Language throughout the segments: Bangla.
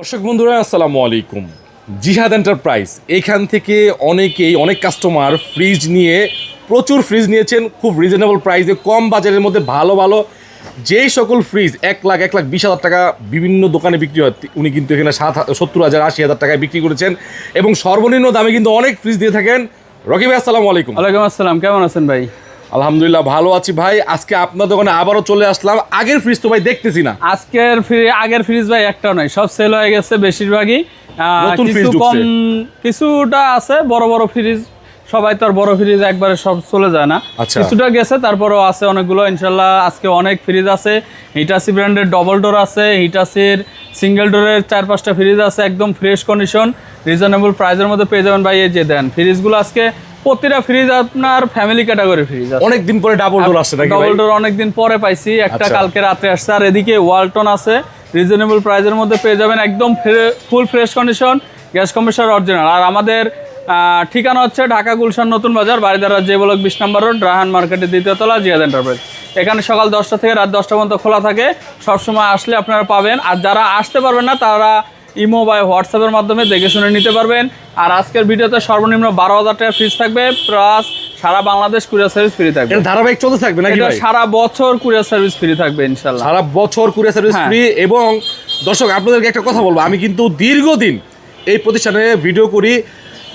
দর্শক বন্ধুরা, আসসালামু আলাইকুম। জিহাদ এন্টারপ্রাইজ এখান থেকে অনেকেই, অনেক কাস্টমার ফ্রিজ নিয়ে, প্রচুর ফ্রিজ নিয়েছেন, খুব রিজনেবল প্রাইসে কম বাজারের মধ্যে ভালো ভালো। যেই সকল ফ্রিজ এক লাখ এক লাখ বিশ হাজার টাকা বিভিন্ন দোকানে বিক্রি হয়। উনি কিন্তু এখানে সাত সত্তর হাজার, আশি হাজার টাকায় বিক্রি করেছেন এবং সর্বনিম্ন দামে কিন্তু অনেক ফ্রিজ দিয়ে থাকেন। রকি ভাই, আসসালামু আলাইকুম। ওয়ালাইকুম আসসালাম, কেমন আছেন ভাই? আলহামদুলিল্লাহ ভালো আছি ভাই। আজকে আপনার দোকানে আবারও চলে আসলাম। আগের ফ্রিজ তো ভাই দেখতেছি না। আজকের আগের ফ্রিজ ভাই একটাও নয় সব সেল হয়ে গেছে বেশিরভাগই। কিছু কম কিছুটা আছে বড় বড় ফ্রিজ সবাই তো আর বড় ফ্রিজ একবারে সব চলে যায় না। আচ্ছা। কিছুটা গেছে তারপরেও আছে অনেকগুলো। ইনশাল্লাহ আজকে অনেক ফ্রিজ আছে। হিটাসি ব্র্যান্ডের ডবল ডোর আছে হিটাসির সিঙ্গেল ডোরের চার পাঁচটা ফ্রিজ আছে একদম ফ্রেশ কন্ডিশন রিজনেবল প্রাইসের মধ্যে পেয়ে যাবেন ভাই। এই যে দেন ফ্রিজগুলো আজকে প্রতিটা ফ্রিজ আপনার ফ্যামিলি ক্যাটাগরি ফ্রিজ অনেক দিন পরে ডাবল ডোর আসছে নাকি ডবল ডোর অনেকদিন পরে পাইছি একটা আচ্ছা। কালকে রাত্রে আসছে। আর এদিকে ওয়ালটন আছে রিজনেবল প্রাইসের মধ্যে পেয়ে যাবেন একদম full fresh condition gas compressor original আর আমাদের ঠিকানা হচ্ছে ঢাকা গুলশান নতুন বাজার বাড়িদারা যে ব্লক বিশ নম্বর রোড রাহান মার্কেটের দ্বিতীয় তলা জিয়াদ এন্টারপ্রাইজ এখানে সকাল দশটা থেকে রাত দশটা পর্যন্ত খোলা থাকে। সবসময় আসলে আপনারা পাবেন। আর যারা আসতে পারবেন না তারা ইমো বা হোয়াটসঅ্যাপের মাধ্যমে দেখে শুনে নিতে পারবেন। আর আজকের ভিডিওতে সর্বনিম্ন বারো হাজার টাকা ফ্রিজ থাকবে প্লাস সারা বাংলাদেশ কুরিয়ার সার্ভিস ফ্রি থাকবে। ধারাবাহিক চলতে থাকবে না সারা বছর কুরিয়ার সার্ভিস ফ্রি থাকবে ইনশাল্লাহ সারা বছর কুরিয়ার সার্ভিস। ফ্রি এবং দর্শক আপনাদেরকে একটা কথা বলব আমি কিন্তু দীর্ঘদিন এই প্রতিষ্ঠানে ভিডিও করি।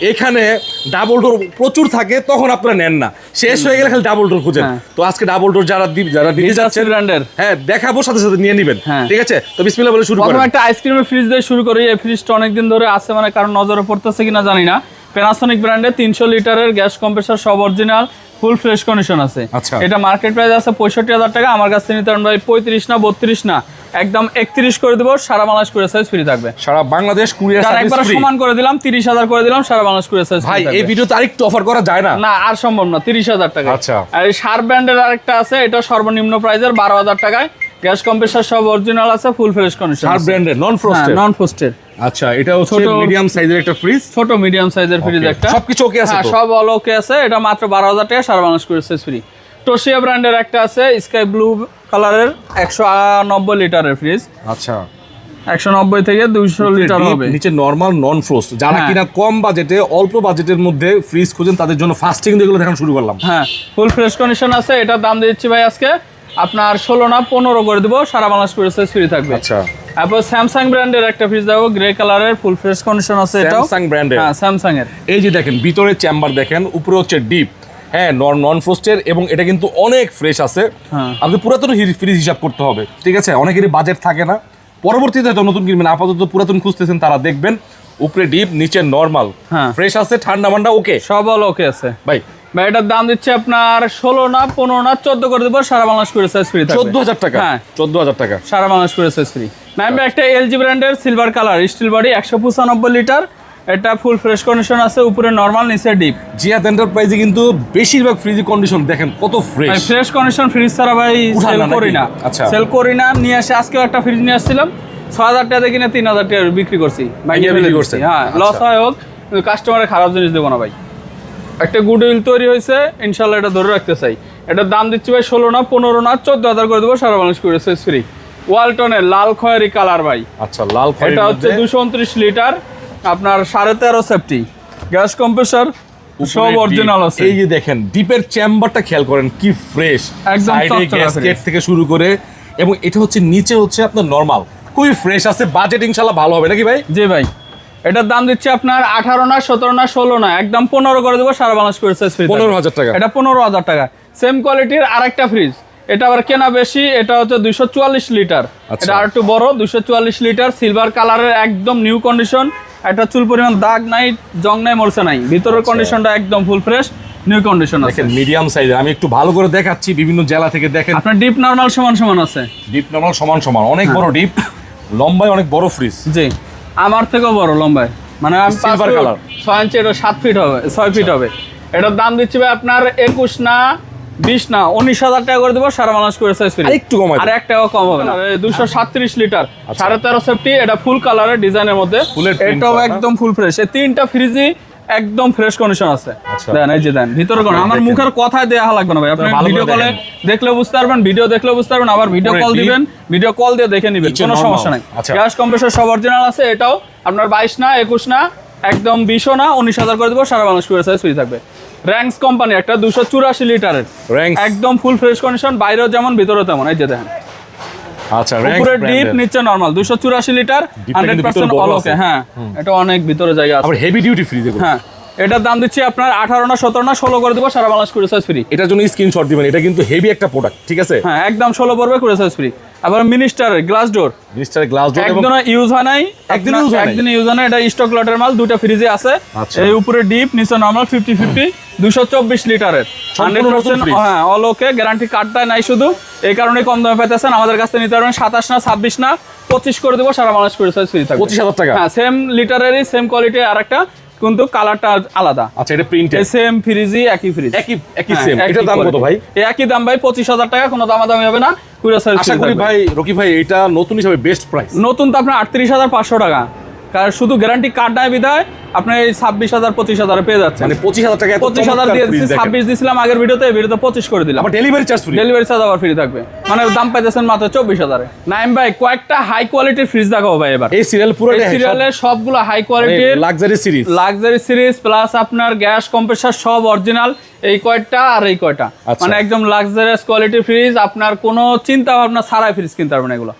এখানে ডাবল ডোর প্রচুর থাকে তখন আপনারা নেন না। শেষ হয়ে গেলে খালি ডাবল ডোর খুঁজেন। হ্যাঁ। তো আজকে ডাবল ডোর যারা যারা Hitachi যাচ্ছেন brand-এর। হ্যাঁ দেখাবো সাথে সাথে নিয়ে নেবেন। হ্যাঁ। ঠিক আছে? তো বিসমিল্লাহ বলে শুরু প্রথমে একটা আইসক্রিমের ফ্রিজ দিয়ে শুরু করি। এই ফ্রিজটা অনেকদিন ধরে আছে মানে কারণ নজরে পড়তেছে কিনা জানি না। প্যানাসনিক ব্র্যান্ডের তিনশো লিটারের গ্যাস কম্প্রেসার সব অরিজিনাল ফুল ফ্রেশ কন্ডিশন আছে। আচ্ছা। এটা মার্কেট প্রাইস আছে পঁয়ষট্টি হাজার টাকা আমার কাছ থেকে নিতে ভাই পঁয়ত্রিশ না বত্রিশ না। একদম একত্রিশ করে দেবো সারা বাংলাদেশ করে সাইজ ফ্রি থাকবে। সারা বাংলাদেশ কুরিয়ার সার্ভিস একবার সমান করে দিলাম তিরিশ হাজার করে দিলাম সারা বাংলাদেশ করে সাইজ ভাই এই ভিডিওতে আরেকটু অফার করা যায় না? না আর সম্ভব না তিরিশ হাজার টাকা। আচ্ছা। আর এই সার ব্র্যান্ডের আরেকটা আছে এটা সর্বনিম্ন প্রাইজের বারো হাজার টাকায়। গ্যাস কম্প্রেসার সব অরিজিনাল আছে ফুল ফ্রেশ কন্ডিশন আর ব্র্যান্ডের নন ফ্রস্টেড নন পোস্টেড আচ্ছা এটা হচ্ছে ছোট- মিডিয়াম সাইজের একটা ফ্রিজ ছোট মিডিয়াম সাইজের ফ্রিজ একটা। সবকিছু ওকে আছে হ্যাঁ সব অল ওকে আছে এটা মাত্র বারো হাজার টাকা সারা বাংলাদেশ করে ফ্রি টোশিয়া ব্র্যান্ডের একটা আছে স্কাই ব্লু কালারের একশো নব্বই লিটারের ফ্রিজ আচ্ছা। একশো নব্বই থেকে দুইশো লিটার হবে। নিচে নরমাল নন ফ্রোস্ট যারা হ্যাঁ। কিনা কম বাজেটে অল্প বাজেটের মধ্যে ফ্রিজ খুঁজেন তাদের জন্য এগুলো দেখানো শুরু করলাম। হ্যাঁ ফুল ফ্রেশ কন্ডিশন আছে এটার দাম দিচ্ছি ভাই আজকে। আপনার ষোলো না পনেরো করে দেবো সারা বাংলাদেশ করে ফ্রি থাকবে। আচ্ছা। তারপর স্যামসাং ব্র্যান্ডের একটা ফ্রিজ দেবো গ্রে কালারের ফুল ফ্রেশ কন্ডিশন আছে এটাও। Samsung brand হ্যাঁ স্যামসাং এর এই যে দেখেন ভিতরে চেম্বার দেখেন উপরে হচ্ছে ডিপ হ্যাঁ নন নন ফ্রোস্টের এবং এটা কিন্তু অনেক ফ্রেশ আছে। হ্যাঁ। আপনি পুরাতন ফ্রিজ হিসাব করতে হবে ঠিক আছে? অনেকেরই বাজেট থাকে না। পরবর্তীতে হয়তো নতুন কিনবেন আপাতত পুরাতন খুঁজতেছেন তারা দেখবেন উপরে ডিপ নিচে নর্মাল হ্যাঁ। ফ্রেশ আছে ঠান্ডা মান্ডা ওকে সব অল ওকে আছে। ভাই। ভাই এটার দাম দিচ্ছে আপনার ষোলো না পনেরো না চোদ্দ করে দেবো সারা বাংলাদেশ করে সাইজ ফ্রি চোদ্দ হাজার টাকা। হ্যাঁ। চোদ্দ হাজার টাকা। সারা বাংলাদেশ করে সাইজ ফ্রি ম্যাম একটা এলজি ব্র্যান্ডের সিলভার কালার স্টিল বডি একশো পঁচানব্বই লিটার এটা ফুল ফ্রেশ কন্ডিশন আছে উপরে নরমাল নিচে ডিপ জিয়াদ এন্টারপ্রাইজে কিন্তু বেশিরভাগ ফ্রিজ কন্ডিশন দেখেন কত ফ্রেশ ফ্রেশ কন্ডিশন ফ্রিজ ছাড়া ভাই সেল করি না। আচ্ছা। সেল করি না নিয়ে আসে আজকেও একটা ফ্রিজ নিয়ে আসছিলাম। ছ হাজার টাকা কিনে তিন হাজার টাকা বিক্রি করছি। বিক্রি করছি হ্যাঁ আচ্ছা। লস হয় হোক কাস্টমারের খারাপ জিনিস দেবো না ভাই। একটা গুড উইল তৈরি হয়েছে ইনশাল্লাহ এটা ধরে রাখতে চাই। এটার দাম দিচ্ছি ভাই ষোলো না পনেরো না চোদ্দ হাজার করে দেবো সারা বাংলাদেশ করে ফ্রি ওয়ালটনের লাল খয়েরি কালার ভাই। আচ্ছা লাল এটা হচ্ছে দুশো উনত্রিশ লিটার। আপনার সাড়ে তেরো সেফটি গ্যাস কম্প্রেসার সব অরিজিনাল আছে। এই যে দেখেন ডিপের চেম্বারটা খেয়াল করেন কি ফ্রেশ একদম গ্যাসকেট থেকে শুরু করে এবং এটা হচ্ছে নিচে হচ্ছে আপনার নরমাল খুবই ফ্রেশ আছে বাজেট ইনশাআল্লাহ ভালো হবে নাকি ভাই? জি ভাই। এটার দাম দিচ্ছে আপনার আঠারো না সতেরো না ষোলো না একদম পনেরো করে দেবো সারা বাংলাদেশ করে থাকবে। 15,000 টাকা। এটা পনেরো হাজার টাকা। সেম কোয়ালিটির আরেকটা ফ্রিজ এটা আবার কেনা বেশি এটা হচ্ছে দুইশো চুয়াল্লিশ লিটার। আচ্ছা। এটা আর একটু বড় দুইশো চুয়াল্লিশ লিটার সিলভার কালারের একদম নিউ কন্ডিশন একটা চুল পরিমাণ দাগ নাই জং নাই মরছে নাই। ভিতরের কন্ডিশনটা একদম ফুল ফ্রেশ নিউ কন্ডিশন আছে। দেখেন মিডিয়াম সাইজের আমি একটু ভালো করে দেখাচ্ছি বিভিন্ন জেলা থেকে দেখেন। আপনার ডিপ নর্মাল সমান সমান আছে। ডিপ নরমাল সমান সমান। অনেক হ্যাঁ। বড় ডিপ লম্বায় অনেক বড় ফ্রিজ জি। আমার থেকেও বড় লম্বায়। মানে আমি Silver ফুট, ছয় ইঞ্চি এটা সাত ফিট হবে ছয় ফিট হবে। এটার দাম দিচ্ছি ভাই আপনার একুশ না বিশ না উনিশ হাজার টাকা করে দেবো সারা মানুষ করে সাইজ ফ্রি কমাই আর এক টাকা কম হবে না। দুশো সাতত্রিশ লিটার সাড়ে তেরো সেফটি এটা ফুল কালারের ডিজাইনের মধ্যে। আচ্ছা। এটাও একদম ফুল ফ্রেশ এই তিনটা ফ্রিজই একদম ফ্রেশ কন্ডিশন আছে। আচ্ছা। দেন এই যে দেন ভিতরে কোন আমার মুখের কথায় দেওয়া লাগবে না ভাই। আপনি ভিডিও কলে দেখলে বুঝতে পারবেন ভিডিও দেখলে বুঝতে পারবেন আবার ভিডিও কল দিবেন ভিডিও কল দিয়ে দেখে নেবেন কোনো সমস্যা নাই। আচ্ছা। গ্যাস কম্প্রেসর সব অরিজিনাল আছে এটাও আপনার বাইশ না একুশ না একদম বিশও না উনিশ হাজার করে দেবো সারা মানুষ করে সাইজ ফ্রি থাকবে। র্যাঙ্কস কোম্পানি একটা দুশো চুরাশি লিটারের। একদম ফুল ফ্রেশ কন্ডিশন বাইরেও যেমন ভিতরেও তেমন এই যে দেখেন। আচ্ছা উপরে ডিপ নিচে নরমাল দুশো চুরাশি লিটার। হ্যাঁ এটা অনেক ভিতরে জায়গা আছে। আবার হেভি ডিউটি এগুলো হ্যাঁ এটার দাম দিচ্ছি আপনার আঠারো না সতেরো না ষোলো করে দেবো সারা বাংলাদেশ ফ্রি এটার জন্য স্ক্রিনশট দিবেন এটা কিন্তু হেভি একটা প্রোডাক্ট ঠিক আছে? হ্যাঁ একদম ষোলো পড়বে করে সাইজ ফ্রি আবার মিনিস্টারের glass door mister glass door এবং একদিনও ইউজ হয় নাই একদিন use হয় নাই? একদিন ইউজ হয় না এটা স্টক লটের মাল দুটো ফ্রিজে আছে। আচ্ছা। এই উপরে ডিপ নিচে নর্মাল ফিফটি ফিফটি দুশো চব্বিশ লিটারের। হান্ড্রেড নতুন পার্সেন্ট fridge। হ্যাঁ অল ওকে গ্যারান্টি কার্ডটা নাই শুধু। এই কারণে কম দামে পেতেছেন আমাদের কাছে নিতে পারবেন সাতাশ না ছাব্বিশ না পঁচিশ করে দেবো সারা মানুষ করে সাইজ ফ্রি থাকবে। পঁচিশ হাজার টাকা? হ্যাঁ সেম লিটারেরই সেম কোয়ালিটি আর একটা কিন্তু কালারটা আলাদা। আচ্ছা এটা প্রিন্ট সেম ফ্রিজি একই ফ্রিজ একই একই সেম এটা দাম কত ভাই? একই দাম ভাই পঁচিশ হাজার টাকা কোনো দামাদামি হবে না। সাইজ আশা করি ভাই রকি ভাই এটা নতুন হিসাবে বেস্ট প্রাইস নতুন তো আপনার আটত্রিশ হাজার পাঁচশো টাকা। কারণ শুধু গ্যারান্টি কার্ড নাই বিধায় আপনি এই ছাব্বিশ হাজার পঁচিশ হাজার পেয়ে যাচ্ছেন। মানে পঁচিশ হাজার টাকা পঁচিশ হাজার দিয়ে ছাব্বিশ দিছিলাম আগের ভিডিওতে ভিডিওতে পঁচিশ করে দিলাম। Delivery charge free delivery charge আবার ফ্রি থাকবে। মানে দাম পাইতেছেন মাত্র চব্বিশ হাজারে। নাইম ভাই কয়েকটা হাই কোয়ালিটির ফ্রিজ দেখাবো ভাই এবার। এই সিরিয়াল পুরো এই সিরিয়ালের সবগুলো হাই কোয়ালিটির luxury series luxury series plus আপনার গ্যাস কম্প্রেসার সব অরিজিনাল এই কয়টা আর এই কয়টা। আচ্ছা। মানে একদম লাক্সারিয়াস কোয়ালিটি ফ্রিজ আপনার কোনো চিন্তা ভাবনা ছাড়াই ফ্রিজ কিনতে পারবেন এগুলো।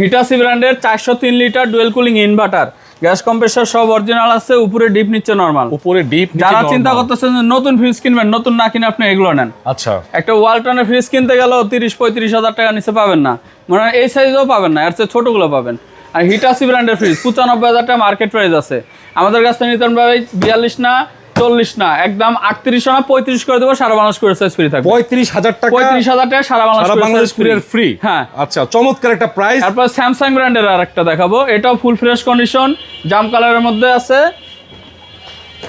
হিটাসি ব্র্যান্ডের চারশো তিন litre dual cooling inverter gas compressor সব অরিজিনাল আছে উপরে ডিপ নিচ্ছে নরমাল উপরে ডিপ যারা চিন্তা করতেছেন যে নতুন ফ্রিজ কিনবেন নতুন না কিনে আপনি এগুলো নেন। আচ্ছা। একটা ওয়ালটনের ফ্রিজ কিনতে গেলেও তিরিশ পঁয়ত্রিশ হাজার টাকা নিচে পাবেন না। মানে এই সাইজও পাবেন না এর চেয়ে ছোটোগুলো পাবেন। আর হিটাসি ব্র্যান্ডের ফ্রিজ পঁচানব্বই হাজার টাকা মার্কেট প্রাইস আছে। আমাদের কাছ থেকে নিতে পারবেন বিয়াল্লিশ না চল্লিশ না একদম আটত্রিশ না পঁয়ত্রিশ করে দেবো সারা বাংলাদেশ করে সাইজ ফ্রি থাকবে। পঁয়ত্রিশ হাজার টাকা পঁয়ত্রিশ হাজার টাকা সারা বাংলাদেশ কুরিয়ার ফ্রি হ্যাঁ। আচ্ছা চমৎকার একটা প্রাইস তারপর স্যামসাং ব্র্যান্ডের আর একটা দেখাবো এটাও ফুল ফ্রেশ কন্ডিশন জাম কালারের মধ্যে আছে।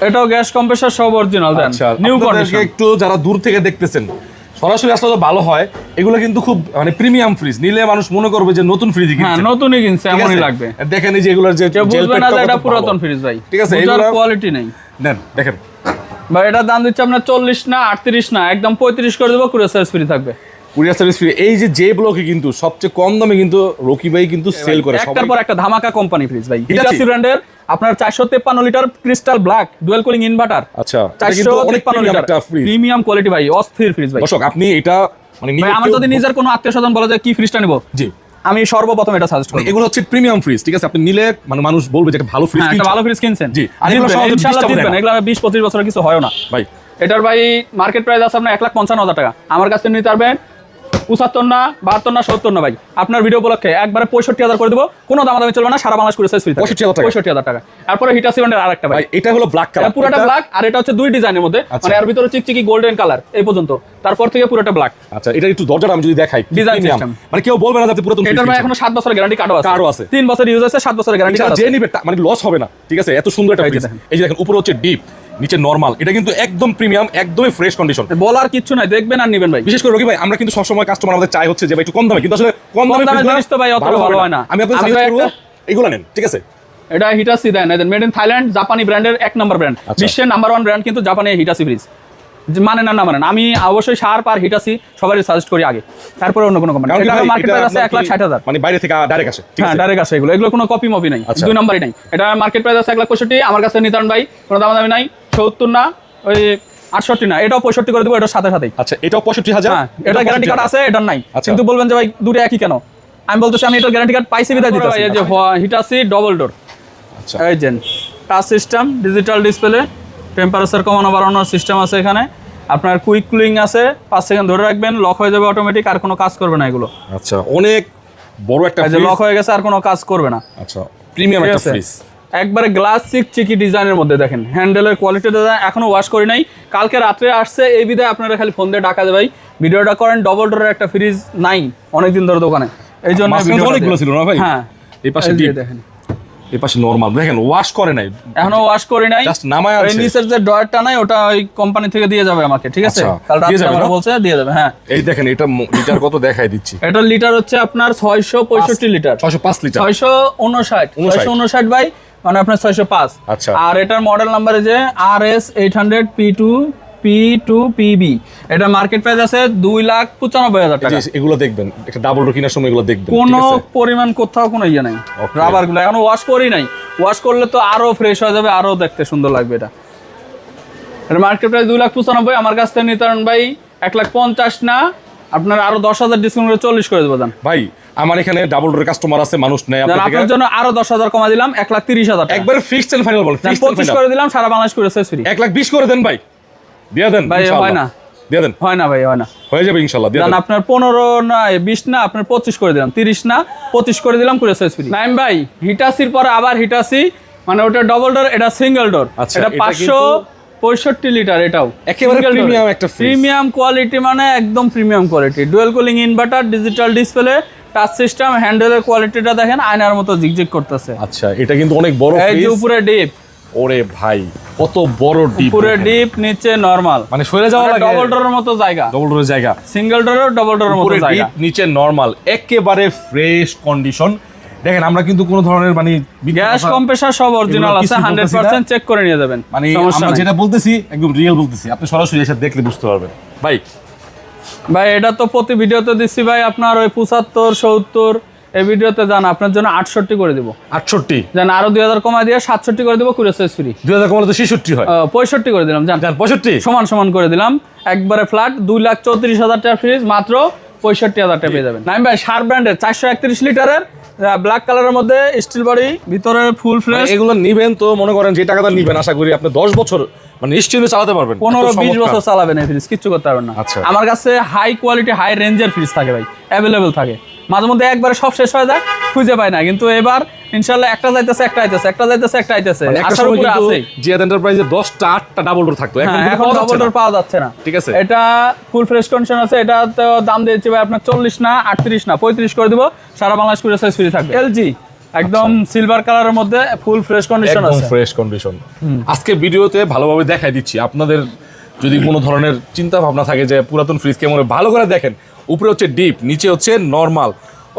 এটাও গ্যাস কম্প্রেসার সব অরিজিনাল দেন আচ্ছা নিউ কন্ডিশন একটু যারা দূর থেকে দেখতেছেন সরাসরি আসলে তো ভালো হয় এগুলো কিন্তু খুব মানে প্রিমিয়াম ফ্রিজ নিলে মানুষ মনে করবে যে নতুন ফ্রিজ হ্যাঁ নতুনই কিনছে এমনই লাগবে। দেখেন এই যে এগুলোর যে বুঝবে না এটা পুরাতন ফ্রিজ ভাই। ঠিক আছে, বুঝার এগুলা- কোয়ালিটি নেই। নেন দেখেন। বা এটার দাম দিচ্ছে আপনার চল্লিশ না আটত্রিশ না একদম পঁয়ত্রিশ করে দেবো কুড়ি সাইজ ফ্রি থাকবে। Courier service free. এই যে যে ব্লকে কিন্তু সবচেয়ে কম দামে কিন্তু রকি ভাই কিন্তু সেল করে একটার পর একটা ধামাকা কোম্পানি ফ্রিজ ভাই। হিটাচি ব্র্যান্ডের আপনার চারশো তেপ্পান্ন litre crystal black dual cooling inverter আচ্ছা এটা চারশো কিন্তু অনেক তেপ্পান্ন প্রিমিয়াম লিটার প্রিমিয়াম কোয়ালিটি ভাই অস্থির ফ্রিজ ভাই। দর্শক আপনি এটা মানে আমার যদি নিজের কোনো আত্মীয় স্বজন বলে যে কি ফ্রিজটা নিবো? জি। আমি সর্বপ্রথম এটা সাজেস্ট করি এগুলো হচ্ছে প্রিমিয়াম ফ্রিজ ঠিক আছে? আপনি নিলে মানে মানুষ বলবে যে একটা ভালো ফ্রিজ কিনছেন ভালো ফ্রিজ কিনছেন। জি, আর এগুলো সহজে ইনশাআল্লাহ disturb জিতবেন হয় না। এগুলো বিশ পঁচিশ বছরের কিছু হয় না। ভাই। এটার ভাই মার্কেট প্রাইস আছে আপনার এক লাখ পঞ্চান্ন হাজার টাকা। আমার কাছে নিতে পারবেন পঁচাত্তর না বাহাত্তর না সত্তর না ভাই। আপনার ভিডিও উপলক্ষে একবারে পঁয়ষট্টি হাজার করে দেবো। কোনো দামাদামি চলবে না সারা বাংলাদেশ করে ফ্রি 65,000 টাকা। পঁয়ষট্টি হাজার টাকা। তারপরে হিটা সিমেন্টের আর একটা ভাই এটা হলো ব্ল্যাক কালার পুরোটা ব্ল্যাক আর এটা হচ্ছে দুই ডিজাইনের মধ্যে। আচ্ছা। মানে এর ভিতরে চিকচিকি গোল্ডেন কালার এই পর্যন্ত। তারপর থেকে পুরোটা ব্ল্যাক আচ্ছা এটা একটু দরজাটা আমি যদি দেখাই ডিজাইন system। মানে কেউ বলবে না যাতে পুরাতন এটার ভাই এখনও সাত বছরের গ্যারান্টি কার্ডও আছে। কার্ডও আছে। তিন বছর ইউজ আছে সাত বছরের গ্যারান্টি কার্ড যে নিবে মানে লস হবে না। ঠিক আছে এত সুন্দর একটা। এই যে দেখেন। উপরে হচ্ছে ডিপ নিচে নরমাল এটা কিন্তু একদম প্রিমিয়াম একদমই ফ্রেশ কন্ডিশন বলার কিচ্ছু নাই দেখবেন আর নেবেন ভাই। বিশেষ করে রকি ভাই আমরা কিন্তু সবসময় কাস্টমার আমাদের চাই হচ্ছে যে ভাই একটু কম দামে কিন্তু আসলে কম দামে জিনিস তো ভাই অতটা ভালো হয় না। আমি আপনাদের সাজেস্ট করব এগুলো নেন ঠিক আছে? এটা Hitachi then made in Thailand জাপানি ব্র্যান্ডের এক নম্বর ব্র্যান্ড আচ্ছা। বিশ্বের নাম্বার ওয়ান ব্র্যান্ড কিন্তু জাপানি হিটাসি ফ্রিজ মানে না না মানে আমি অবশ্যই শার্প আর হিটাসি সবারই সাজেস্ট করি আগে। তারপরে অন্য কোনো কোম্পানি এটা মার্কেট প্রাইস আছে আপনার এক লাখ কি- ষাট হাজার। মানে বাইরে থেকে ডাইরেক্ট আসে ঠিক হ্যাঁ আছে? ডাইরেক্ট আসে এগুলো। এগুলো কোনো কপি মপি নাই। আচ্ছা। দুই নম্বরই নাই। এটা মার্কেট প্রাইস আছে এক লাখ পঁয়ষট্টি। আমার কাছে নিতান ভাই কোনো দাম দামি নাই। সত্তর না ওই আটষট্টি না এটাও পঁয়ষট্টি করে দেবো এটার সাথে সাথেই আচ্ছা এটাও পঁয়ষট্টি হাজার? হ্যাঁ এটা গ্যারান্টি কার্ড আছে এটার নাই। আচ্ছা। কিন্তু বলবেন যে ভাই দুটো একই কেন? আমি বলতেছি আমি এটার গ্যারান্টি কার্ড পাইছি বিদায় দিতে এই যে হিটাসি ডবল ডোর আচ্ছা। এই যে touch system digital display temperature কমানো বাড়ানোর সিস্টেম আছে এখানে। আপনার কুইক কুলিং আছে পাঁচ সেকেন্ড ধরে রাখবেন লক হয়ে যাবে অটোমেটিক আর কোনো কাজ করবে না এগুলো। আচ্ছা অনেক বড় একটা লক হয়ে গেছে আর কোনো কাজ করবে না। আচ্ছা প্রিমিয়াম একটা ফ্রিজ একবারে গ্লাস চিক চিকি ডিজাইনের মধ্যে দেখেন। হ্যান্ডেলের কোয়ালিটি এখনও ওয়াশ করি নাই। কালকে রাত্রে আসছে এই বিধায় আপনারা খালি ফোন দিয়ে ডাকা ভাই। ভিডিওটা করেন ডবল ডোরের একটা ফ্রিজ নাই অনেকদিন ধরে দোকানে। এই জন্য অনেকগুলো ছিল না ভাই? হ্যাঁ। এই পাশে দেখেন। এই পাশে নরমাল দেখেন ওয়াশ করে নাই। এখনও ওয়াশ করি নাই। জাস্ট নামায় আছে নিচের যে ড্রয়ারটা নাই ওটা ওই কোম্পানি থেকে দিয়ে যাবে আমাকে ঠিক আছে? আচ্ছা, কাল যাবে আমাকে বলছে দিয়ে যাবে হ্যাঁ। এই দেখেন এটা লিটার কত দেখাই দিচ্ছি? এটার লিটার হচ্ছে আপনার ছয়শো পঁয়ষট্টি লিটার ছয়শো পাঁচ লিটার ছয়শো উনষাট। 59 উনষাট বাই মানে আপনার ছয়শো পাঁচ। আচ্ছা। আর এটার মডেল নাম্বার যে আর S eight hundred P two P two PB এটা মার্কেট প্রাইস আছে দুই লাখ পঁচানব্বই হাজার টাকা। এগুলো দেখবেন একটা ডাবল ডোর কেনার সময় এগুলো দেখবেন কোনো পরিমাণ কোথাও কোনো ইয়ে নাই। Okay. রাবারগুলো এখন ওয়াশ করি নাই। ওয়াশ করলে তো আরও ফ্রেশ হয়ে যাবে আরও দেখতে সুন্দর লাগবে এটা। এটা মার্কেট প্রাইস দুই লাখ পঁচানব্বই আমার কাছ থেকে নিতারণ ভাই এক লাখ পঞ্চাশ না আপনার আরও দশ হাজার ডিসকাউন্ট করে চল্লিশ করে দেবো ভাই আমার এখানে ডাবল ডোর কাস্টমার আছে মানুষ নেই আপনার জন্য আরও দশ হাজার কমা দিলাম এক লাখ তিরিশ হাজার। একবারে ফিক্সড এন্ড ফাইনাল বল পঁচিশ করে দিলাম সারা বাংলাদেশ করে শেষ ফ্রি এক লাখ বিশ করে দেন ভাই। দিয়ে দেন ভাই, হয় না। দিয়ে দেন। হয় না ভাই হয় না। হয়ে যাবে ইনশাল্লাহ দেন। আপনার পনেরো না বিশ না আপনার পঁচিশ করে দিলাম তিরিশ না পঁচিশ করে দিলাম করে শেষ ফ্রি নাইম ভাই হিটাসির পরে আবার হিটাসি মানে ওটা ডবল ডোর এটা সিঙ্গেল ডোর আচ্ছা, এটা এটা পাঁচশো পঁয়ষট্টি লিটার এটাও। একেবারে premium একটা প্রিমিয়াম কোয়ালিটি মানে একদম premium quality dual cooling inverter digital display touch system হ্যান্ডেলের কোয়ালিটিটা দেখেন আয়নার মতো জিগজিগ করতেছে। আচ্ছা এটা কিন্তু অনেক বড় এই যে উপরে ডিপ ওরে ভাই কত বড় ডিপ উপরে ডিপ নিচে নর্মাল মানে সরে যাওয়া লাগে। ডবল ডোরের মতো জায়গা। ডবল ডোরের জায়গা। সিঙ্গেল ডোরের ডবল ডোরের মতো জায়গা। ডিপ নিচে নরমাল একেবারে ফ্রেশ কন্ডিশন দেখেন আমরা কিন্তু কোনো ধরনের মানে গ্যাস কম্প্রেসার সব অরিজিনাল আছে কিছুই হান্ড্রেড বলতেছি না। পার্সেন্ট চেক করে নিয়ে যাবেন মানে আমরা যেটা বলতেছি একদম রিয়েল বলতেছি। আপনি সরাসরি এসে দেখলে বুঝতে পারবেন। ভাই ভাই এটা তো প্রতি ভিডিওতে দিচ্ছি ভাই আপনার ওই পঁচাত্তর সত্তর এই ভিডিওতে যান আপনার জন্য আটষট্টি করে দিব। আটষট্টি? যান আরও দুই হাজার কমায় দিয়ে সাতষট্টি করে দিব কুড়ি সেস ফ্রি দুই হাজার কমালে তো ছেষট্টি হয়। পঁয়ষট্টি করে দিলাম যান পঁয়ষট্টি? সমান সমান করে দিলাম। একবারে ফ্ল্যাট দুই লাখ চৌত্রিশ হাজার টাকার ফ্রিজ মাত্র পঁয়ষট্টি হাজার টাকা পেয়ে যাবেন। নাইম ভাই সার ব্র্যান্ডের চারশো একত্রিশ লিটারের ব্ল্যাক কালারের মধ্যে স্টিল বডি ভিতরে ফুল ফ্রেশ এগুলো নিবেন তো মনে করেন যে টাকাটা নিবেন আশা করি আপনি দশ বছর মানে নিশ্চিন্তে চালাতে পারবেন। পনেরো বিশ বছর চালাবেন এই ফ্রিজ কিচ্ছু করতে পারবেন না। আচ্ছা। আমার কাছে হাই কোয়ালিটি হাই রেঞ্জের ফ্রিজ থাকে ভাই অ্যাভেলেবেল থাকে। মাঝে মধ্যে একবারে সব শেষ হয়ে যায় খুঁজে পাই না। কিন্তু এবার ইনশাল্লাহ একটা যাইতেছে একটা আইতেছে একটা যাইতেছে একটা আইতেছে। মানে একটা সময় উপরে কিন্তু আছেই। জিয়াদ এন্টারপ্রাইজে দশটা আটটা ডাবল ডোর থাকতো। এখন হ্যাঁ, এখন পাওয়া যাচ্ছে ডবল না। ডোর পাওয়া যাচ্ছে না। ঠিক আছে। এটা ফুল ফ্রেশ কন্ডিশন আছে এটা তো দাম দিয়েছি ভাই আপনার চল্লিশ না আটত্রিশ না পঁয়ত্রিশ করে দিব সারা বাংলাদেশ করে সাইজ ফ্রি থাকবে। এলজি একদম সিলভার কালারের মধ্যে ফুল ফ্রেশ কন্ডিশন একদম আছে। ফ্রেশ কন্ডিশন আজকে ভিডিওতে ভালোভাবে দেখাই দিচ্ছি। আপনাদের যদি কোনো ধরনের চিন্তা ভাবনা থাকে যে পুরাতন ফ্রিজ কেমন ভালো করে দেখেন উপরে হচ্ছে ডিপ নিচে হচ্ছে নর্মাল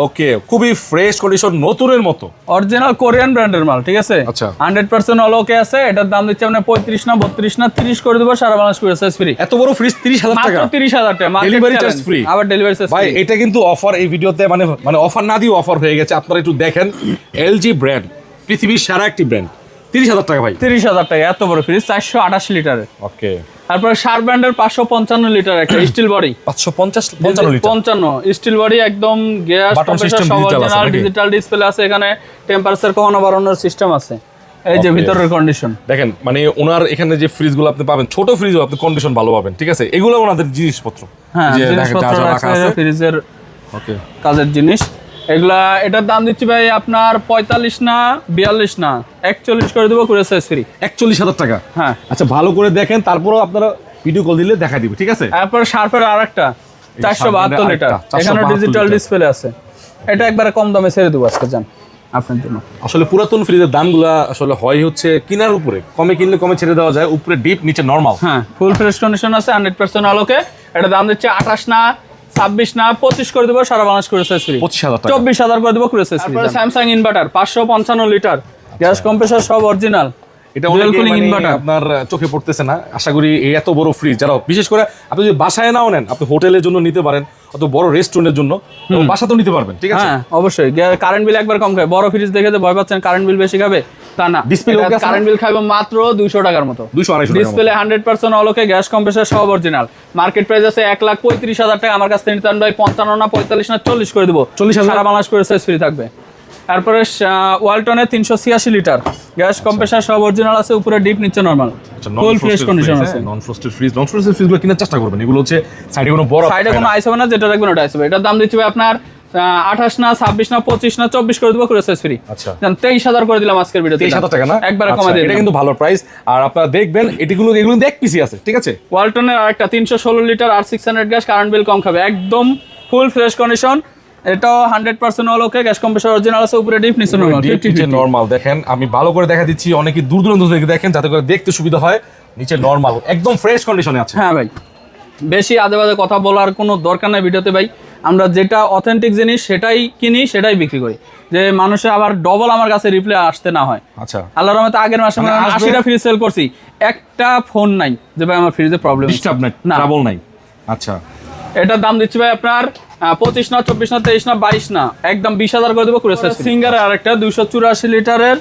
ওকে খুবই ফ্রেশ কন্ডিশন নতুনের মতো। অরিজিনাল কোরিয়ান ব্র্যান্ডের মাল ঠিক আছে? আচ্ছা। হান্ড্রেড পার্সেন্ট অল ওকে আছে এটার দাম দিচ্ছে আপনার পঁয়ত্রিশ না বত্রিশ না তিরিশ করে দেবো সারা বাংলাদেশ করে সাইজ ফ্রি এত বড় ফ্রিজ তিরিশ হাজার টাকা? তিরিশ হাজার টাকা challenge। charge free। আবার ডেলিভারি চার্জ ভাই এটা কিন্তু অফার এই ভিডিওতে মানে মানে অফার না দিয়ে অফার হয়ে গেছে আপনারা একটু দেখেন। এলজি ব্র্যান্ড পৃথিবীর সেরা একটি ব্র্যান্ড তিরিশ হাজার টাকা ভাই। তিরিশ হাজার টাকা এত বড় ফ্রিজ চারশো আঠাশ লিটারের। ওকে তারপরে শার ব্র্যান্ডের পাঁচশো পঞ্চান্ন লিটার একটা স্টিল বডি পাঁচশো পঞ্চাশ পঞ্চান্ন পঞ্চান্ন স্টিল বডি একদম গ্যাস নাকি? ডিজিটাল ডিসপ্লে আছে এখানে টেম্পারেচার কমানো বাড়ানোর সিস্টেম আছে। এই যে ভিতরের কন্ডিশন দেখেন মানে ওনার এখানে যে ফ্রিজগুলো আপনি পাবেন ছোট ফ্রিজও আপনি কন্ডিশন ভালো পাবেন ঠিক আছে? এগুলো ওনাদের জিনিসপত্র। হ্যাঁ জিনিসপত্র রাখা আছে। ফ্রিজের ওকে কাজের জিনিস। এগুলা এটার দাম দিচ্ছি ভাই আপনার পঁয়তাল্লিশ না বিয়াল্লিশ না। একচল্লিশ করে দেবো করে সাইজ ফ্রি একচল্লিশ হাজার টাকা? হ্যাঁ। আচ্ছা ভালো করে দেখেন তারপরও আপনারা ভিডিও কল দিলে দেখা দিবে ঠিক আছে? তারপর শার্পের আর একটা চারশো বাহাত্তর লিটার এখানে ডিজিটাল। ডিসপ্লে আছে। এটা একবারে কম দামে ছেড়ে দেবো আজকে যান আপনার জন্য। আসলে পুরাতন ফ্রিজের দামগুলা আসলে হয় হচ্ছে কিনার উপরে। কমে কিনলে কমে ছেড়ে দেওয়া যায় উপরে ডিপ নিচে নর্মাল হ্যাঁ ফুল ফ্রেশ কন্ডিশন আছে হান্ড্রেড পার্সেন্ট আলোকে। এটা দাম দিচ্ছে আঠাশ না ছাব্বিশ না পঁচিশ করে দেবো সারা বাংলাদেশ করে সাইজ ফ্রি পঁচিশ হাজার চব্বিশ হাজার করে দেবো করে সাইজ ফ্রি স্যামসাং ইনভার্টার পাঁচশো পঞ্চান্ন লিটার গ্যাস কম্প্রেসার সব অরিজিনাল এটা মানে inverter। আপনার চোখে পড়তেছে না। আশা করি এই এত বড় ফ্রিজ যারা বিশেষ করে আপনি যদি বাসায় নাও নেন আপনি হোটেলের জন্য নিতে পারেন। অত বড় রেস্টুরেন্টের জন্য। বাসা তো নিতে পারবেন ঠিক আছে? হ্যাঁ অবশ্যই। কারেন্ট বিল একবার কম খায়। বড় ফ্রিজ দেখে ভয় পাচ্ছেন কারেন্ট বিল বেশি খাবে তা না। না? কারেন্ট বিল খাবে মাত্র দুইশো টাকার মতো। দুশো আড়াইশো display hundred percent all okay gas compressor সব অরিজিনাল মার্কেট প্রাইস আছে এক লাখ পঁয়ত্রিশ হাজার টাকা। আমার কাছ থেকে নিতে ভাই পঞ্চান্ন না পঁয়তাল্লিশ না চল্লিশ করে দেবো। চল্লিশ হাজার? বাংলাদেশ করে সাইজ ফ্রি থাকবে। তারপরে ওয়ালটনের তিনশো ছিয়াশি লিটার। গ্যাস কম্প্রেসার সব অরিজিনাল আছে উপরে ডিপ নিচে নর্মাল ফুল ফ্রেশ কন্ডিশন আছে। Non frosted fridge non frosted ফ্রিজগুলো কেনার চেষ্টা করবেন। এগুলো হচ্ছে সাইডে কোনো বড় সাইডে কোনো আইস হবে না যেটা রাখবেন ওটা আইস হবে। এটার দাম দিচ্ছি আপনার আঠাশ না ছাব্বিশ না পঁচিশ না চব্বিশ করে দেবো করে ফ্রি আচ্ছা। তেইশ হাজার করে দিলাম আজকের ভিডিও তেইশ হাজার টাকা না? একবারে আচ্ছা, কমা দিয়ে এটা কিন্তু ভালো প্রাইস আর আপনারা দেখবেন এটিগুলো এগুলো এক পিসি আছে ঠিক আছে? ওয়ালটনের আরেকটা তিনশো ষোলো লিটার আর six hundred gas current bill কম খাবে। একদম ফুল ফ্রেশ কন্ডিশন এটাও hundred percent all okay gas compressor original আছে উপরে ডিপ নিচে নর্মাল নর্মাল দেখেন আমি ভালো করে দেখা দিচ্ছি অনেকে দূর দূরান্ত থেকে দেখেন যাতে করে দেখতে সুবিধা হয় নিচে নর্মাল একদম ফ্রেশ কন্ডিশনে আছে। হ্যাঁ ভাই বেশি আজে বাজে কথা বলার কোনো দরকার নাই ভিডিওতে ভাই। আমরা যেটা অথেন্টিক জিনিস সেটাই কিনি সেটাই বিক্রি করি। যে মানুষে আবার ডবল আমার কাছে রিপ্লাই আসতে না হয়। আচ্ছা। আল্লাহর রহমতে আগের মাসে আমরা আশিটা ফ্রিজ সেল করছি। একটা ফোন নাই যে ভাই আমার ফ্রিজে প্রবলেম ডিস্টার্ব নাই ট্রাবল নাই। আচ্ছা। এটার দাম দিচ্ছি ভাই আপনার পঁচিশ না চব্বিশ না তেইশ না বাইশ না একদম বিশ হাজার করে দেবো সিঙ্গার আর একটা দুইশো চুরাশি লিটারের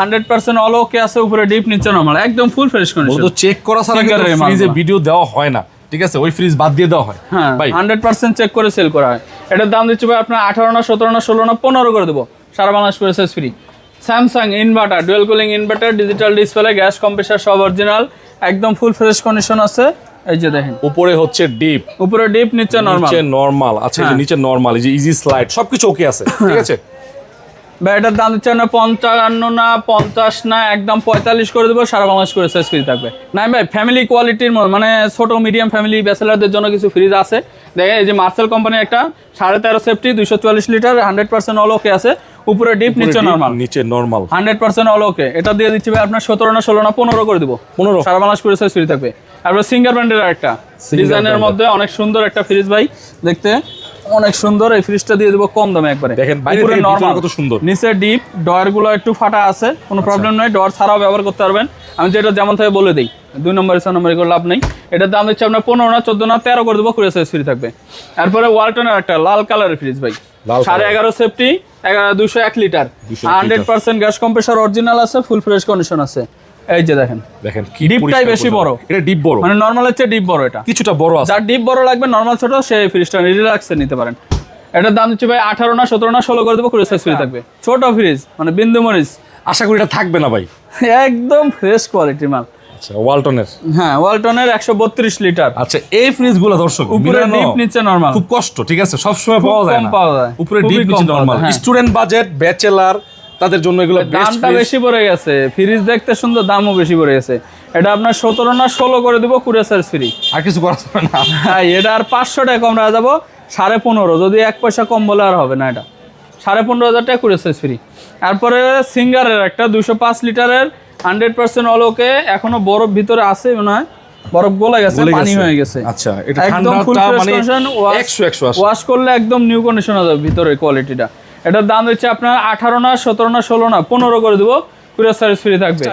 হান্ড্রেড পার্সেন্ট অল ওকে আছে উপরে ডিপ নিচে নর্মাল একদম ফুল ফ্রেশ কন্ডিশন তো চেক করা ছাড়া ফ্রিজে ভিডিও দেওয়া হয় না ঠিক আছে? ওই ফ্রিজ বাদ দিয়ে দেওয়া হয়। হ্যাঁ ভাই। হান্ড্রেড পার্সেন্ট চেক করে সেল করা হয়। এটার দাম দিচ্ছি ভাই আপনার আঠারো না সতেরো না ষোলো না পনেরো করে দেবো। সারা বাংলাদেশ করে free Samsung inverter dual cooling inverter digital display gas compressor সব অরিজিনাল একদম ফুল ফ্রেশ কন্ডিশন আছে। এই যে দেখেন। উপরে হচ্ছে ডিপ উপরে ডিপ নিচে নর্মাল নিচে নরমাল আচ্ছা এই যে হ্যাঁ। নিচে নরমাল এই যে ইজি স্লাইড সবকিছু ওকে আছে ঠিক আছে? এটার দাম দিচ্ছে না পঞ্চান্ন না পঞ্চাশ না একদম পঁয়তাল্লিশ করে দেবো সারা বাংলাদেশ করে সাইজ ফ্রি থাকবে। না ভাই ফ্যামিলি কোয়ালিটির মানে ছোট মিডিয়াম ফ্যামিলি ব্যাচেলারদের জন্য কিছু ফ্রিজ আছে। দেখেন এই যে মার্সেল কোম্পানির একটা সাড়ে তেরো সেফটি দুইশো চুয়াল্লিশ litre hundred percent all okay আছে। উপরে ডিপ নিচে নর্মাল নিচে normal hundred percent all okay এটা দিয়ে দিচ্ছি ভাই আপনার সতেরো না ষোলো না পনেরো করে দিব। পনেরো। সারা বাংলাদেশ করে সাইজ ফ্রি থাকবে। তারপরে সিঙ্গার ব্র্যান্ডের একটা ডিজাইনের মধ্যে অনেক সুন্দর একটা ফ্রিজ ভাই দেখতে অনেক সুন্দর। এই ফ্রিজটা দিয়ে দেবো কম দামে একবারে। দেখেন, বাইরে normal। কত সুন্দর। নিচে ডিপ ডয়ারগুলো একটু ফাটা আছে কোনো প্রবলেম নয় ডয়ার ছাড়াও ব্যবহার করতে পারবেন। আমি যেটা যেমন থেকে বলে দিই দুই নম্বর ছয় নম্বর করে লাভ নেই। এটার দাম দিচ্ছে আপনার পনেরো না চোদ্দ না তেরো করে দেবো কুড়ি সাইজ ফ্রি থাকবে। তারপরে ওয়ালটনের একটা লাল কালারের ফ্রিজ ভাই। সাড়ে এগারো সেফটি এগারো দুশো এক litre 201 litre. Hundred percent gas compressor original আছে ফুল ফ্রেশ কন্ডিশন আছে। এই যে দেখেন। দেখেন কি Deep টাই পরিষ্কার বেশি বড়। এটা ডিপ বড়। মানে নর্মালের চেয়ে ডিপ বড় এটা। কিছুটা বড় আছে। যার ডিপ বড় লাগবে নর্মাল ছোট ফ্রিজটা রিল্যাক্সে নিতে পারেন। এটার দাম দিচ্ছে ভাই আঠারো না সতেরো না ষোলো করে দেবো কুড়ি সাইজ ফ্রি থাকবে। ছোট ফ্রিজ মানে বিন্দু মরিচ। আশা করি এটা থাকবে না ভাই। একদম ফ্রেশ কোয়ালিটি মাল। আচ্ছা ওয়ালটনের হ্যাঁ ওয়ালটনের একশো বত্রিশ লিটার। আচ্ছা এই ফ্রিজগুলো দর্শক উপরে মিলানো ডিপ নিচে নর্মাল খুব কষ্ট ঠিক আছে? সব সময় পাওয়া যায় না। পাওয়া যায়। উপরে ডিপ নিচে নরমাল। স্টুডেন্ট বাজেট ব্যাচেলার তাদের জন্য এগুলো দামটা বেশি পড়ে গেছে। ফ্রিজ দেখতে সুন্দর দামও বেশি পড়ে গেছে। এটা আপনার সতেরো না ষোলো করে দেবো কুড়ি সাইজ ফ্রি আর কিছু করা যাবে না। হ্যাঁ এটা আর পাঁচশো টাকা কম রাখা যাব সাড়ে পনেরো। যদি এক পয়সা কম বলে আর হবে না এটা। সাড়ে পনেরো হাজার টাকা করে সাইজ ফ্রি তারপরে সিঙ্গারের একটা দুশো পাঁচ লিটারের হান্ড্রেড পার্সেন্ট অলোকে এখনও বরফ ভিতরে আছে মনে হয়। বরফ গলে গেছে পানি হয়ে গেছে। আচ্ছা এটা একদম ফুল ফ্রেশ কন্ডিশন 100 100 আসে ওয়াশ করলে একদম নিউ কন্ডিশন হয়ে যাবে ভিতরে কোয়ালিটিটা এটার দাম হচ্ছে আপনার আঠারো না সতেরো না ষোলো না পনেরো করে দেবো। কুরিয়ার সাইজ ফ্রি থাকবে।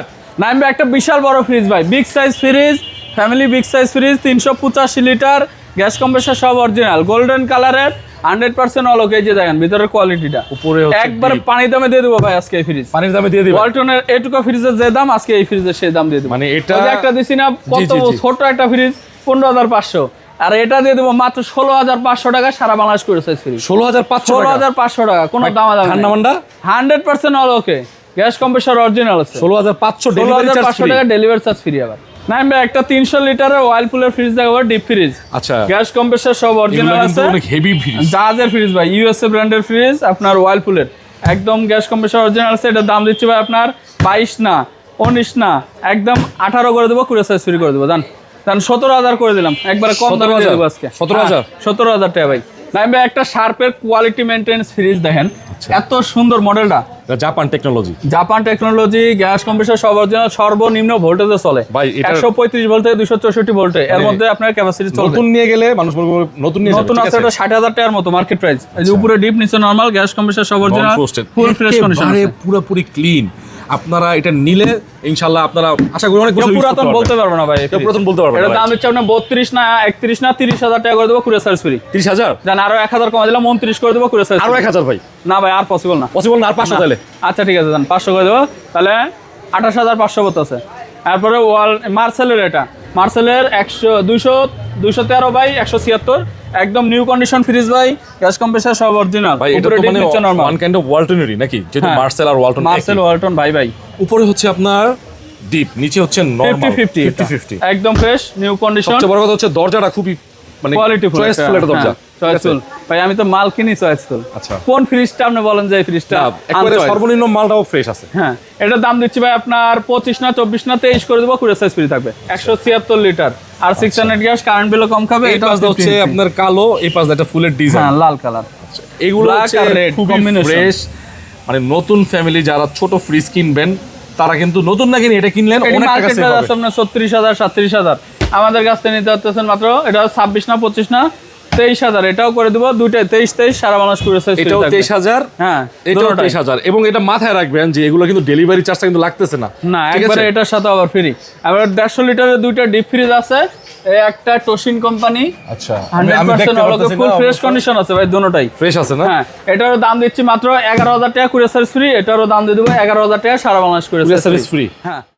নামবে একটা বিশাল বড় ফ্রিজ ভাই। Big size fridge family big size fridge তিনশো পঁচাশি লিটার গ্যাস কম্প্রেসার সব অরিজিনাল গোল্ডেন কালারের হান্ড্রেড পার্সেন্ট অলোক এই যে দেখেন ভিতরের কোয়ালিটিটা উপরে একবার deep। পানি দামে দিয়ে দেবো ভাই আজকে এই ফ্রিজ পানির দামে দিয়ে দিবেন? ওয়ালটনের এটুকু ফ্রিজের যে দাম আজকে এই ফ্রিজের সেই দাম দিয়ে দেবো। মানে এটা একটা দিছি না কত। ছোট একটা ফ্রিজ পনেরো হাজার পাঁচশো। আর এটা দিয়ে দেবো মাত্র ষোলো হাজার পাঁচশো টাকা সারা বাংলাদেশ করে সাইজ ফ্রি ষোলো হাজার পাঁচশো ষোলো হাজার পাঁচশো টাকা কোনো দাম ঠান্ডা মান্ডা? Hundred percent all okay gas compressor original আছে। ষোলো হাজার পাঁচশো ষোলো হাজার পাঁচশো টাকা ডেলিভারি চার্জ ফ্রি আবার। না আমি একটা তিনশো লিটারের ওয়াইলপুলের ফ্রিজ দেখাবো ডিপ ফ্রিজ আচ্ছা। গ্যাস কম্প্রেসার সব অরিজিনাল আছে। অনেক হেভি ফ্রিজ জাহাজের ফ্রিজ ভাই ইউএসএ ব্র্যান্ডের ফ্রিজ আপনার ওয়াইলপুলের একদম গ্যাস কম্প্রেসার অরিজিনাল আছে এটার দাম দিচ্ছি ভাই আপনার বাইশ না উনিশ না একদম আঠারো করে দেবো কুড়ি সাইজ ফ্রি করে দেবো জান? জান সতেরো হাজার করে দিলাম। একবারে কম দামে দিয়ে দেবো আজকে। 17,000? সতেরো হাজার টাকা ভাই। নাইম ভাই একটা শার্পের কোয়ালিটি মেনটেন্স ফ্রিজ দেখেন। আচ্ছা। এত সুন্দর মডেলটা। Japan technology Japan technology gas compressor সব অরিজিনাল সর্বনিম্ন ভোল্টেজে চলে। ভাই, একশো পঁয়ত্রিশ ভোল্ট থেকে দুশো চৌষট্টি ভোল্টে এর মানে মধ্যে আপনার ক্যাপাসিটি চলবে। নতুন নিয়ে গেলে মানুষ নতুন নিয়ে নতুন আছে এটা ষাট হাজার টাকার মতো মার্কেট প্রাইস এই যে উপরে ডিপ নিচে নর্মাল গ্যাস কম্প্রেসার সব original Non-frosted। Full fresh condition পুরোপুরি ক্লিন আপনারা এটা নিলে ইনশাল্লাহ আপনারা আশা করি অনেক পুরাতন বলতে পারব না ভাই পুরাতন বলতে পারবে এটা দাম দিচ্ছে আপনার বত্রিশ না একত্রিশ না তিরিশ হাজার টাকা করে দেবো কুড়ি সার্ভিস ফ্রি তিরিশ হাজার? জান আরও এক হাজার কমা দিলাম উনত্রিশ করে দেবো কুড়ি সার্ভিস আরও এক হাজার ভাই। না ভাই আর পসিবল না। পসিবল না আর পাঁচশো তাহলে। আচ্ছা ঠিক আছে জান পাঁচশো করে দেবো। তাহলে আঠাশ হাজার পাঁচশো আছে। তারপরে ওয়াল মার্সেলের এটা। মার্সেলের একশো দুশো দুশো তেরো বাই একশো ছিয়াত্তর। একদম নিউ কন্ডিশন ফ্রিজ ভাই গ্যাস কম্প্রেসার সব অরিজিনাল ভাই এটা তো মানে নর্মাল ওয়ান কাইন্ড অফ ওয়ালটনেরই নাকি? যেহেতু হ্যাঁ। মার্সেল আর ওয়ালটন মার্সেল ওয়ালটন ভাই ভাই উপরে হচ্ছে আপনার ডিপ নিচে হচ্ছে নরমাল ফিফটি ফিফটি ফিফটি একদম ফ্রেশ নিউ কন্ডিশন সবচেয়ে বড় কথা হচ্ছে দরজাটা খুবই মানে কোয়ালিটিফুল চয়েসফুল একটা দরজা। চয়েসফুল ভাই আমি তো মাল কিনি চয়েসফুল আচ্ছা। কোন ফ্রিজটা আপনি বলেন যে এই ফ্রিজটা একবারে সর্বনিম্ন মালটাও ফ্রেশ আছে। হ্যাঁ এটার দাম দিচ্ছি ভাই আপনার পঁচিশ না চব্বিশ না তেইশ করে দেবো কুড়ি সাইজ ফ্রি থাকবে। একশো ছিয়াত্তর লিটার আর সিক্স হান্ড্রেড গ্যাস কারেন্ট বিলও কম খাবে এটা হচ্ছে আপনার কালো এই একটা ফুলের ডিজাইন হ্যাঁ লাল কালার এগুলো হচ্ছে খুবই ফ্রেশ মানে নতুন ফ্যামিলি যারা ছোট ফ্রিজ কিনবেন তারা কিন্তু নতুন না কিনে এটা কিনলেন অনেক টাকা সেভ হবে। আপনার ছত্রিশ হাজার সাতত্রিশ হাজার। আমাদের কাছ থেকে নিতে হতেছেন মাত্র এটা ছাব্বিশ না পঁচিশ না তেইশ হাজার এটাও করে দিব। দুইটাই তেইশ তেইশ সারা মানুষ করে এটাও তেইশ হাজার? হ্যাঁ এটাও তেইশ হাজার। এবং এটা মাথায় রাখবেন যে এগুলো কিন্তু ডেলিভারি চার্জটা কিন্তু লাগতেছে না। না একবারে এটার সাথে আবার ফ্রি আবার দেড়শো লিটারের দুইটা ডিপ ফ্রিজ আছে। একটা টোশিন কোম্পানি আচ্ছা ফুল ফ্রেশ কন্ডিশন আছে ভাই দুটোটাই। ফ্রেশ আছে না? হ্যাঁ এটারও দাম দিচ্ছি মাত্র এগারো হাজার টাকা কুরিয়ার সার্ভিস ফ্রি এটারও দাম দিয়ে দেবো এগারো হাজার টাকা সারা বাংলাদেশ কুরিয়ার সার্ভিস free। হ্যাঁ।